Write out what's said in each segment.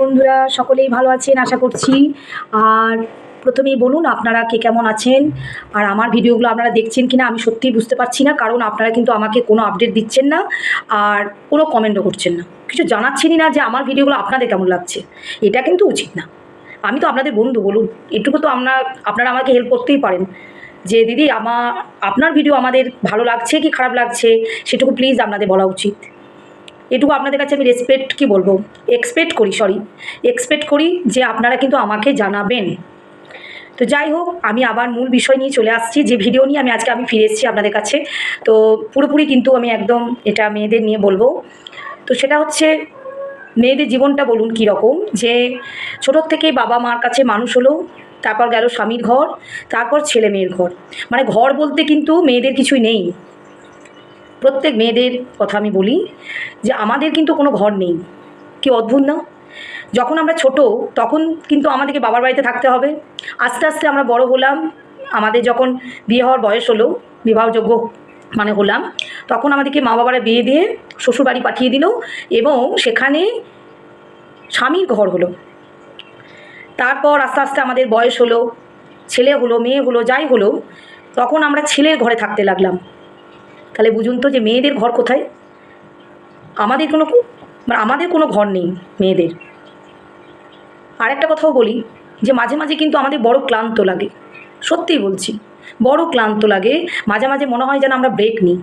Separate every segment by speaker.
Speaker 1: বন্ধুরা, সকলেই ভালো আছেন, আশা করছি। আর প্রথমেই বলুন, আপনারা কে কেমন আছেন? আর আমার ভিডিওগুলো আপনারা দেখছেন কিনা, আমি সত্যিই বুঝতে পারছি না, কারণ আপনারা কিন্তু আমাকে কোনো আপডেট দিচ্ছেন না, আর কোনো কমেন্টও করছেন না। কিছু জানাচ্ছেনই না যে আমার ভিডিওগুলো আপনাদের কেমন লাগছে। এটা কিন্তু উচিত না। আমি তো আপনাদের বন্ধু, বলুন। এটুকু তো আপনার আপনারা আমাকে হেল্প করতেই পারেন। যে দিদি আমার আপনার ভিডিও আমাদের ভালো লাগছে কি খারাপ লাগছে, সেটুকু প্লিজ আপনাদের বলা উচিত। এটুকু আপনাদের কাছে আমি রেসপেক্ট কি বলব? এক্সপেক্ট করি সরি এক্সপেক্ট করি যে আপনারা কিন্তু আমাকে জানাবেন। তো যাই হোক, আমি আবার মূল বিষয় নিয়ে চলে আসছি। যে ভিডিও নিয়ে আমি আজকে আমি ফিরে এসেছি আপনাদের কাছে। তো পুরোপুরি কিন্তু আমি একদম এটা মেয়েদের নিয়ে বলব। তো সেটা হচ্ছে, মেয়েদের জীবনটা বলুন কী রকম? যে ছোটোর থেকে বাবা মার কাছে মানুষ হলো, তারপর গেল স্বামীর ঘর, তারপর ছেলে মেয়ের ঘর। মানে ঘর বলতে কিন্তু মেয়েদের কিছুই নেই। প্রত্যেক মেয়েদের কথা আমি বলি যে আমাদের কিন্তু কোনো ঘর নেই। কি অদ্ভুত না? যখন আমরা ছোট, তখন কিন্তু আমাদেরকে বাবার বাড়িতে থাকতে হবে। আস্তে আস্তে আমরা বড় হলাম, আমাদের যখন বিয়ে হওয়ার বয়স হলো, বিবাহযোগ্য মানে হলাম, তখন আমাদেরকে মা বাবারা বিয়ে দিয়ে শ্বশুরবাড়ি পাঠিয়ে দিল এবং সেখানে স্বামীর ঘর হলো। তারপর আস্তে আস্তে আমাদের বয়স হলো, ছেলে হলো, মেয়ে হলো, যাই হলো, তখন আমরা ছেলের ঘরে থাকতে লাগলাম। তাহলে বুঝুন তো যে মেয়েদের ঘর কোথায়? আমাদের কোনো মানে আমাদের কোনো ঘর নেই মেয়েদের। আর একটা কথাও বলি, যে মাঝে মাঝে কিন্তু আমাদের বড় ক্লান্ত লাগে। সত্যিই বলছি, বড় ক্লান্ত লাগে। মাঝে মাঝে মনে হয় যেন আমরা ব্রেক নিই।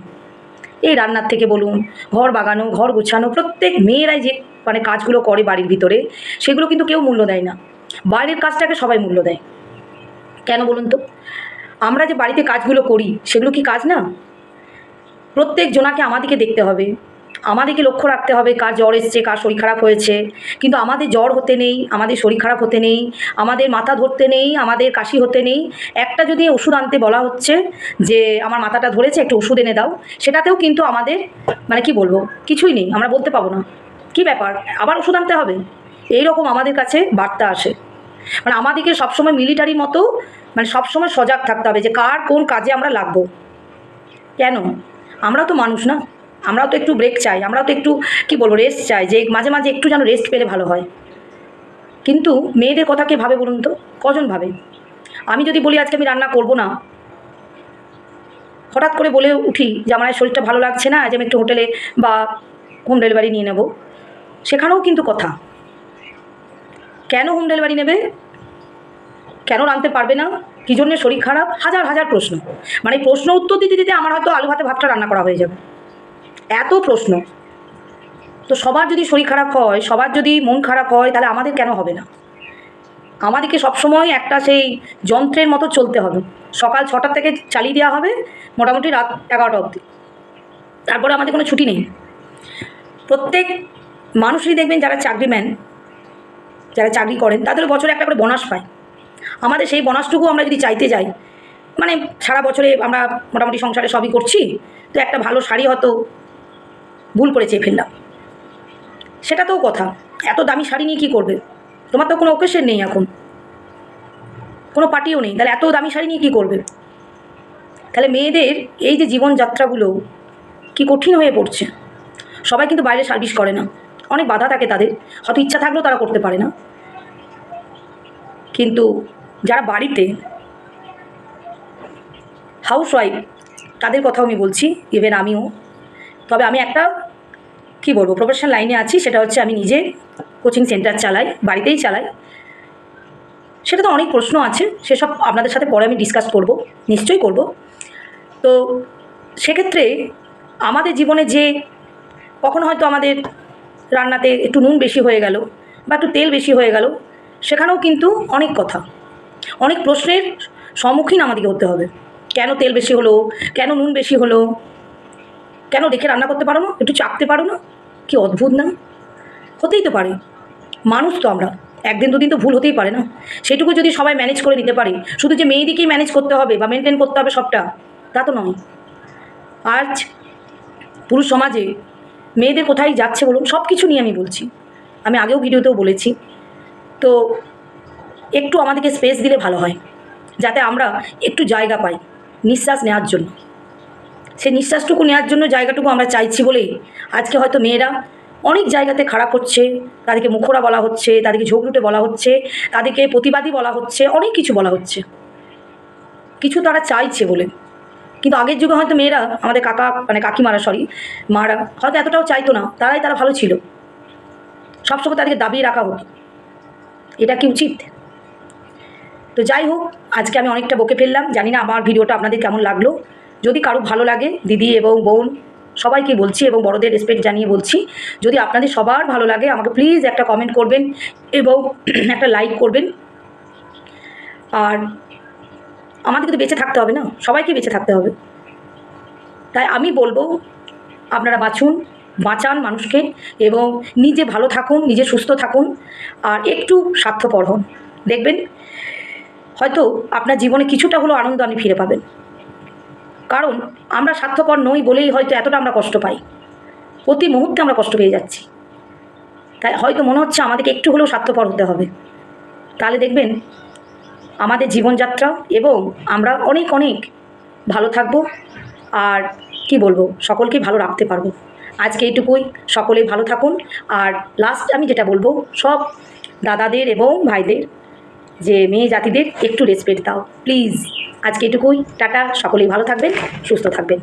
Speaker 1: এই রান্নার থেকে বলুন, ঘর বাগানো, ঘর গোছানো, প্রত্যেক মেয়েরাই যে মানে কাজগুলো করে বাড়ির ভিতরে, সেগুলো কিন্তু কেউ মূল্য দেয় না। বাইরের কাজটাকে সবাই মূল্য দেয়। কেন বলুন তো? আমরা যে বাড়িতে কাজগুলো করি, সেগুলো কি কাজ না? প্রত্যেক জনাকে আমাদেরকে দেখতে হবে। আমাদেরকে লক্ষ্য রাখতে হবে কার জ্বর এসছে, কার শরীর খারাপ হয়েছে। কিন্তু আমাদের জ্বর হতে নেই, আমাদের শরীর খারাপ হতে নেই, আমাদের মাথা ধরতে নেই, আমাদের কাশি হতে নেই। একটা যদি ওষুধ আনতে বলা হচ্ছে যে, আমার মাথাটা ধরেছে, একটু ওষুধ এনে দাও। সেটাতেও কিন্তু আমাদের মানে কি বলব, কিছুই নেই, আমরা বলতে পাবো না। কি ব্যাপার? আবার ওষুধ আনতে হবে? এই রকম আমাদের কাছে বার্তা আসে। মানে আমাদেরকে সবসময় মিলিটারির মতো মানে সবসময় সজাগ থাকতে হবে যে, কার কোন কাজে আমরা লাগবো। কেন? আমরা তো মানুষ না। আমরাও তো একটু ব্রেক চাই, আমরাও তো একটু, কি বলব রেস্ট চাই, যে মাঝে মাঝে একটু যেন রেস্ট পেলে ভালো হয়। কিন্তু মেয়েদের কথা কে ভাবে বলুন তো? কজন ভাবে? আমি যদি বলি আজকে আমি রান্না করব না, হঠাৎ করে বলে উঠি যে আমার শরীরটা ভালো লাগছে না, আজ আমি একটু হোটেলে বা হোম ডেলিভারি নিয়ে নেব। সেখানেও কিন্তু কথা। কেন হোম ডেলিভারি নেবে? কেন রাঁধতে পারবে না? কী জন্যে শরীর খারাপ? হাজার হাজার প্রশ্ন। মানে প্রশ্ন উত্তর দিতে দিতে আমার হয়তো আলু ভাতে ভাতটা রান্না করা হয়ে যাবে। এত প্রশ্ন। তো সবার যদি শরীর খারাপ হয়, সবার যদি মন খারাপ হয়, তাহলে আমাদের কেন হবে না? আমাদেরকে সবসময় একটা সেই যন্ত্রের মতো চলতে হবে। সকাল ছটা থেকে চালিয়ে দেওয়া হবে, মোটামুটি রাত এগারোটা অবধি। তারপরে আমাদের কোনো ছুটি নেই। প্রত্যেক মানুষই দেখবেন যারা চাকরিম্যান, যারা চাকরি করেন তাদের বছরে একটা করে বোনাস পায়। আমাদের সেই বোনাসটুকু আমরা যদি চাইতে যাই মানে সারা বছরে আমরা মোটামুটি সংসারে সবই করছি, তো একটা ভালো শাড়ি হয়তো ভুল করে চেয়ে ফেললাম। সেটাতেও কথা, এত দামি শাড়ি নিয়ে কী করবে? তোমার তো কোনো ওকেশন নেই এখন। কোনো পার্টিও নেই, তাহলে এত দামি শাড়ি নিয়ে কী করবে? তাহলে মেয়েদের এই যে জীবনযাত্রাগুলো কি কঠিন হয়ে পড়ছে। সবাই কিন্তু বাইরে সার্ভিস করে না। অনেক বাধা থাকে তাদের, হয়তো ইচ্ছা থাকলেও তারা করতে পারে না। কিন্তু যারা বাড়িতে হাউস ওয়াইফ তাদের কথাও আমি বলছি ইভেন আমিও। তবে আমি একটা, কী বলব প্রফেশনাল লাইনে আছি, সেটা হচ্ছে আমি নিজে কোচিং সেন্টার চালাই, বাড়িতেই চালাই। সেটা তো অনেক প্রশ্ন আছে, সেসব আপনাদের সাথে পরে আমি ডিসকাস করব, নিশ্চয়ই করব। তো সেক্ষেত্রে আমাদের জীবনে যে কখনো হয়তো আমাদের রান্নাতে একটু নুন বেশি হয়ে গেল, বা একটু তেল বেশি হয়ে গেল, সেখানেও কিন্তু অনেক কথা। অনেক প্রশ্নের সম্মুখীন আমাদেরকে হতে হবে। কেন তেল বেশি হলো? কেন নুন বেশি হলো? কেন দেখে রান্না করতে পারো না? একটু চাপতে পারো না? কি অদ্ভুত না? হতেই তো পারে। মানুষ তো আমরা। একদিন দুদিন তো ভুল হতেই পারে না। সেটুকু যদি সবাই ম্যানেজ করে নিতে পারি, শুধু যে মেয়েদিকেই ম্যানেজ করতে হবে বা মেনটেন করতে হবে সবটা, তা তো নয়। আজ পুরুষ সমাজে মেয়েদের কোথায় যাচ্ছে বলুন? সব কিছু নিয়ে আমি বলছি। আমি আগেও ভিডিওতেও বলেছি। তো একটু আমাদেরকে স্পেস দিলে ভালো হয়, যাতে আমরা একটু জায়গা পাই নিঃশ্বাস নেওয়ার জন্য। সেই নিঃশ্বাসটুকু নেওয়ার জন্য জায়গাটুকু আমরা চাইছি বলেই আজকে হয়তো মেয়েরা অনেক জায়গাতে খারাপ হচ্ছে তাদেরকে মুখোরা বলা হচ্ছে, তাদেরকে ঝোগলুটে বলা হচ্ছে, তাদেরকে প্রতিবাদী বলা হচ্ছে, অনেক কিছু বলা হচ্ছে। কিছু তারা চাইছে বলে। কিন্তু আগের যুগে হয়তো মেয়েরা আমাদের কাকা মানে কাকিমারা সরি মারা হয়তো এতটাও চাইতো না, তারাই তারা ভালো ছিল। সবসময় তাদেরকে দাবিয়ে রাখা হতো। এটা কি উচিত? তো যাই হোক, আজকে আমি অনেকটা বকে ফেললাম। জানি না আমার ভিডিওটা আপনাদের কেমন লাগল। যদি কারও ভালো লাগে, দিদি এবং বোন, সবাইকে বলছি এবং বড়দের রেসপেক্ট জানিয়ে বলছি। যদি আপনাদের সবার ভালো লাগে, আমাকে প্লিজ একটা কমেন্ট করবেন এবং একটা লাইক করবেন। আর আমাদেরকে তো বেঁচে থাকতে হবে না, সবাইকে বেঁচে থাকতে হবে। তাই আমি বলব, আপনারা বাঁচুন, বাঁচান মানুষকে এবং নিজে ভালো থাকুন, নিজে সুস্থ থাকুন, আর একটু স্বার্থপর হন। দেখবেন হয়তো আপনার জীবনে কিছুটা হলেও আনন্দ আপনি ফিরে পাবেন। কারণ আমরা স্বার্থপর নই বলেই হয়তো এতটা আমরা কষ্ট পাই। প্রতি মুহূর্তে আমরা কষ্ট পেয়ে যাচ্ছি। তাই হয়তো মনে হচ্ছে আমাদেরকে একটু হলেও স্বার্থপর হতে হবে। তাহলে দেখবেন, আমাদের জীবনযাত্রা এবং আমরা অনেক অনেক ভালো থাকব আর কি বলব সকলকেই ভালো রাখতে পারব। আজকে এইটুকুই, সকলে ভালো থাকুন। আর লাস্ট আমি যেটা বলব, সব দাদাদের এবং ভাইদের যে মেয়ে জাতিদের একটু রেসপেক্ট দাও। প্লিজ আজকে এটুকুই। টাটা, সকলেই ভালো থাকবেন, সুস্থ থাকবেন।